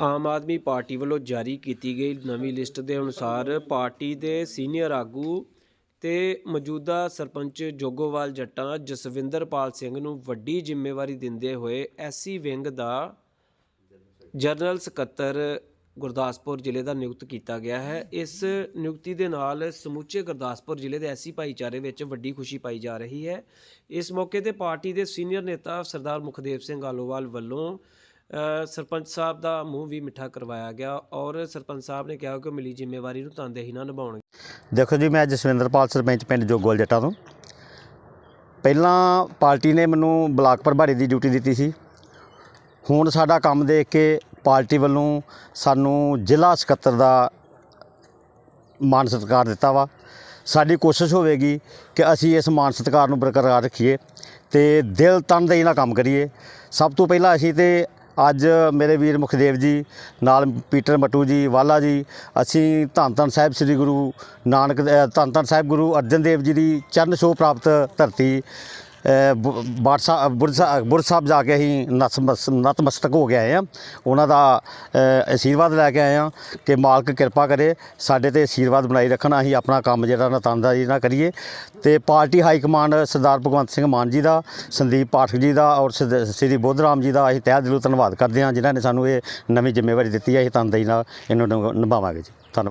Aam Aadmi party ਵੱਲੋਂ ਜਾਰੀ ਕੀਤੀ ਗਈ ਨਵੀਂ ਲਿਸਟ ਦੇ ਅਨੁਸਾਰ ਪਾਰਟੀ ਦੇ ਸੀਨੀਅਰ ਆਗੂ ਤੇ ਮੌਜੂਦਾ ਸਰਪੰਚ ਜੋਗੋਵਾਲ ਜੱਟਾਂ ਜਸਵਿੰਦਰਪਾਲ ਸਿੰਘ ਨੂੰ ਵੱਡੀ ਜ਼ਿੰਮੇਵਾਰੀ ਦਿੰਦੇ ਹੋਏ ਐਸਸੀ ਵਿੰਗ ਦਾ ਜਨਰਲ ਸਕੱਤਰ ਗੁਰਦਾਸਪੁਰ ਜ਼ਿਲ੍ਹੇ ਦਾ ਨਿਯੁਕਤ ਕੀਤਾ ਗਿਆ ਹੈ। ਇਸ ਨਿਯੁਕਤੀ ਦੇ ਨਾਲ ਸਮੁੱਚੇ ਗੁਰਦਾਸਪੁਰ ਜ਼ਿਲ੍ਹੇ ਦੇ ਐਸੀ ਭਾਈਚਾਰੇ ਵਿੱਚ ਵੱਡੀ ਖੁਸ਼ੀ ਪਾਈ ਜਾ ਰਹੀ ਹੈ। ਇਸ ਮੌਕੇ ਤੇ ਪਾਰਟੀ ਦੇ ਸੀਨੀਅਰ ਨੇਤਾ ਸਰਦਾਰ ਮੁਖਦੇਵ ਸਿੰਘ ਆਲੋਵਾਲ ਵੱਲੋਂ ਸਰਪੰਚ ਸਾਹਿਬ ਦਾ ਮੂੰਹ ਵੀ ਮਿੱਠਾ ਕਰਵਾਇਆ ਗਿਆ ਔਰ ਸਰਪੰਚ ਸਾਹਿਬ ਨੇ ਕਿਹਾ ਕਿ ਉਹ ਮਿਲੀ ਜ਼ਿੰਮੇਵਾਰੀ ਨੂੰ ਤਨਦੇਹੀ ਨਾਲ ਨਿਭਾਉਣਗੇ ਦੇਖੋ ਜੀ, ਮੈਂ ਜਸਵਿੰਦਰਪਾਲ ਸਰਪੰਚ ਪਿੰਡ ਜੋਗੋਲ ਜੱਟਾ ਤੋਂ। ਪਹਿਲਾਂ ਪਾਰਟੀ ਨੇ ਮੈਨੂੰ ਬਲਾਕ ਪ੍ਰਭਾਰੀ ਦੀ ਡਿਊਟੀ ਦਿੱਤੀ ਸੀ। ਹੁਣ ਸਾਡਾ ਕੰਮ ਦੇਖ ਕੇ ਪਾਰਟੀ ਵੱਲੋਂ ਸਾਨੂੰ ਜ਼ਿਲ੍ਹਾ ਸਕੱਤਰ ਦਾ ਮਾਨ ਸਤਿਕਾਰ ਦਿੱਤਾ ਵਾ। ਸਾਡੀ ਕੋਸ਼ਿਸ਼ ਹੋਵੇਗੀ ਕਿ ਅਸੀਂ ਇਸ ਮਾਨ ਸਤਿਕਾਰ ਨੂੰ ਬਰਕਰਾਰ ਰੱਖੀਏ ਤੇ ਦਿਲ ਤਨ ਦੇ ਨਾਲ ਕੰਮ ਕਰੀਏ। ਸਭ ਤੋਂ ਪਹਿਲਾਂ ਅਸੀਂ ਤੇ ਅੱਜ ਮੇਰੇ ਵੀਰ ਮੁਖਦੇਵ ਜੀ, ਨਾਲ ਪੀਟਰ ਮਟੂ ਜੀ, ਵਾਲਾ ਜੀ, ਅਸੀਂ ਧੰਨ ਧੰਨ ਸਾਹਿਬ ਸ੍ਰੀ ਗੁਰੂ ਨਾਨਕ ਧੰਨ ਧੰਨ ਸਾਹਿਬ ਗੁਰੂ ਅਰਜਨ ਦੇਵ ਜੀ ਦੀ ਚਰਨ ਛੋਹ ਪ੍ਰਾਪਤ ਧਰਤੀ ਅ, ਬ- ਬਾਠ ਸਾਹਿਬ ਬੁਰਜ ਸਾਹਿਬ ਜਾ ਕੇ ਅਸੀਂ ਨਤਮਸ- ਨਤਮਸਤਕ ਹੋ ਕੇ ਆਏ ਆ ਉਹਨਾਂ ਦਾ ਅ, ਆਸ਼ੀਰਵਾਦ ਲੈ ਕੇ ਆਏ ਆ ਕਿ ਮਾਲਕ ਕਿਰਪਾ ਕਰੇ ਸਾਡੇ ਤੇ ਆਸ਼ੀਰਵਾਦ ਬਣਾਈ ਰੱਖਣ ਅਸੀਂ ਆਪਣਾ ਕੰਮ ਜਿਹੜਾ ਨਾ ਤਨਦਾਰੀ ਨਾਲ ਕਰੀਏ। ਤੇ party high command Sardar Bhagwant Singh Mann ji ਦਾ ਸੰਦੀਪ ਪਾਠਕ ਜੀ ਦਾ ਔਰ ਸ੍ਰੀ ਬੁੱਧ ਰਾਮ ਜੀ ਦਾ ਅਸੀਂ ਤਹਿ ਦਿਲੋਂ ਧੰਨਵਾਦ ਕਰਦੇ ਹਾਂ ਜਿਨ੍ਹਾਂ ਨੇ ਸਾਨੂੰ ਇਹ ਨਵੀਂ ਜ਼ਿੰਮੇਵਾਰੀ ਦਿੱਤੀ ਹੈ ਅਸੀਂ ਤਨਦੇਹੀ ਨਾਲ ਇਹਨੂੰ ਨਿਭ- ਨਿਭਾਵਾਂਗੇ ਜੀ। ਧੰਨਵਾਦ।